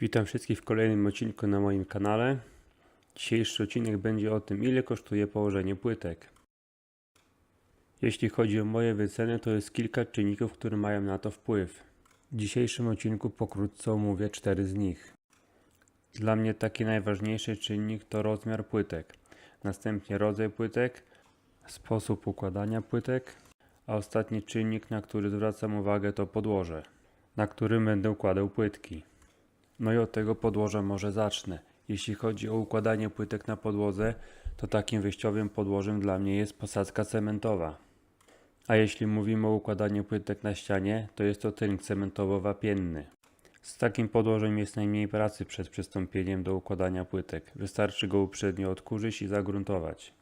Witam wszystkich w kolejnym odcinku na moim kanale. Dzisiejszy odcinek będzie o tym, ile kosztuje położenie płytek. Jeśli chodzi o moje wyceny, to jest kilka czynników, które mają na to wpływ. W dzisiejszym odcinku pokrótce omówię cztery z nich. Dla mnie taki najważniejszy czynnik to rozmiar płytek, następnie rodzaj płytek, sposób układania płytek, a ostatni czynnik, na który zwracam uwagę, to podłoże, na którym będę układał płytki. No i od tego podłoża może zacznę. Jeśli chodzi o układanie płytek na podłodze, to takim wyjściowym podłożem dla mnie jest posadzka cementowa. A jeśli mówimy o układaniu płytek na ścianie, to jest to tynk cementowo-wapienny. Z takim podłożem jest najmniej pracy przed przystąpieniem do układania płytek. Wystarczy go uprzednio odkurzyć i zagruntować.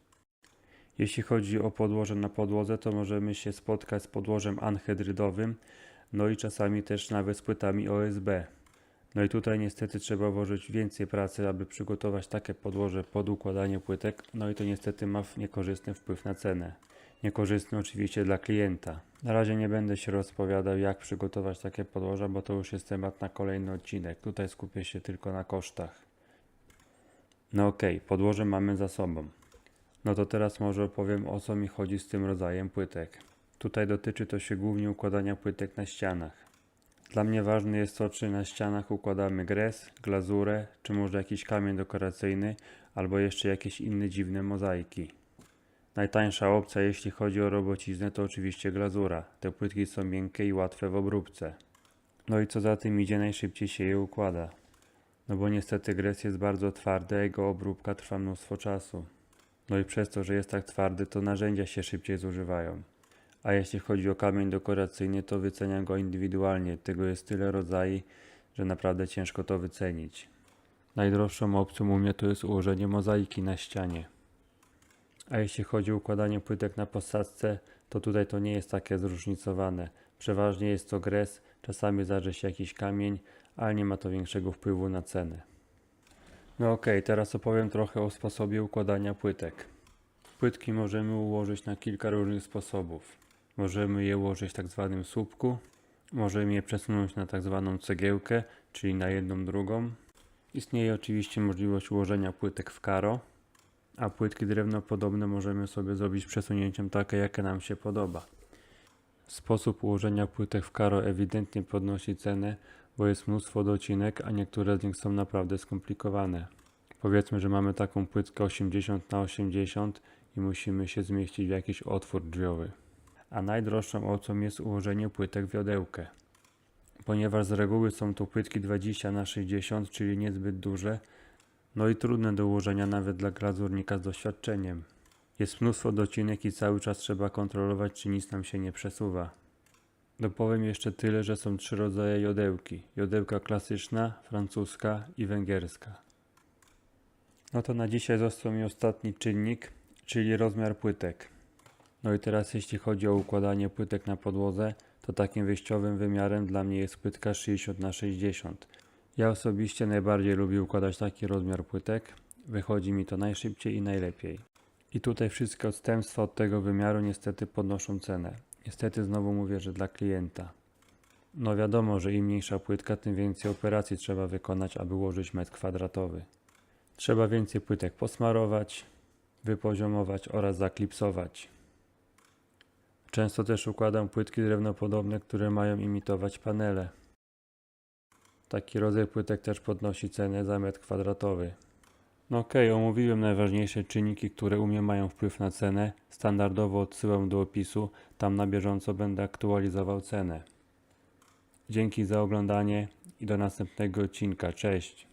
Jeśli chodzi o podłoże na podłodze, to możemy się spotkać z podłożem anhydrydowym, no i czasami też nawet z płytami OSB. No i tutaj niestety trzeba włożyć więcej pracy, aby przygotować takie podłoże pod układanie płytek, no i to niestety ma niekorzystny wpływ na cenę. Niekorzystny oczywiście dla klienta. Na razie nie będę się rozpowiadał jak przygotować takie podłoża, bo to już jest temat na kolejny odcinek. Tutaj skupię się tylko na kosztach. No okej, podłoże mamy za sobą. No to teraz może opowiem o co mi chodzi z tym rodzajem płytek. Tutaj dotyczy to się głównie układania płytek na ścianach. Dla mnie ważne jest to, czy na ścianach układamy gres, glazurę, czy może jakiś kamień dekoracyjny, albo jeszcze jakieś inne dziwne mozaiki. Najtańsza opcja, jeśli chodzi o robociznę, to oczywiście glazura. Te płytki są miękkie i łatwe w obróbce. No i co za tym idzie, najszybciej się je układa. No bo niestety gres jest bardzo twardy, a jego obróbka trwa mnóstwo czasu. No i przez to, że jest tak twardy, to narzędzia się szybciej zużywają. A jeśli chodzi o kamień dekoracyjny, to wyceniam go indywidualnie. Tego jest tyle rodzajów, że naprawdę ciężko to wycenić. Najdroższą opcją u mnie to jest ułożenie mozaiki na ścianie. A jeśli chodzi o układanie płytek na posadzce, to tutaj to nie jest takie zróżnicowane. Przeważnie jest to gres, czasami zdarzy się jakiś kamień, ale nie ma to większego wpływu na cenę. No okej, teraz opowiem trochę o sposobie układania płytek. Płytki możemy ułożyć na kilka różnych sposobów. Możemy je ułożyć w tak zwanym słupku, możemy je przesunąć na tak zwaną cegiełkę, czyli na jedną drugą. Istnieje oczywiście możliwość ułożenia płytek w karo, a płytki drewnopodobne możemy sobie zrobić przesunięciem takie, jakie nam się podoba. Sposób ułożenia płytek w karo ewidentnie podnosi cenę, bo jest mnóstwo docinek, a niektóre z nich są naprawdę skomplikowane. Powiedzmy, że mamy taką płytkę 80 na 80 i musimy się zmieścić w jakiś otwór drzwiowy. A najdroższą opcją jest ułożenie płytek w wiodełkę. Ponieważ z reguły są to płytki 20 na 60, czyli niezbyt duże, no i trudne do ułożenia nawet dla glazurnika z doświadczeniem. Jest mnóstwo docinek i cały czas trzeba kontrolować, czy nic nam się nie przesuwa. Dopowiem jeszcze tyle, że są trzy rodzaje jodełki. Jodełka klasyczna, francuska i węgierska. No to na dzisiaj został mi ostatni czynnik, czyli rozmiar płytek. No i teraz jeśli chodzi o układanie płytek na podłodze, to takim wyjściowym wymiarem dla mnie jest płytka 60 na 60. Ja osobiście najbardziej lubię układać taki rozmiar płytek. Wychodzi mi to najszybciej i najlepiej. I tutaj wszystkie odstępstwa od tego wymiaru niestety podnoszą cenę. Niestety znowu mówię, że dla klienta. No wiadomo, że im mniejsza płytka, tym więcej operacji trzeba wykonać, aby ułożyć metr kwadratowy. Trzeba więcej płytek posmarować, wypoziomować oraz zaklipsować. Często też układam płytki drewnopodobne, które mają imitować panele. Taki rodzaj płytek też podnosi cenę za metr kwadratowy. No okej, omówiłem najważniejsze czynniki, które u mnie mają wpływ na cenę. Standardowo odsyłam do opisu, tam na bieżąco będę aktualizował cenę. Dzięki za oglądanie i do następnego odcinka. Cześć!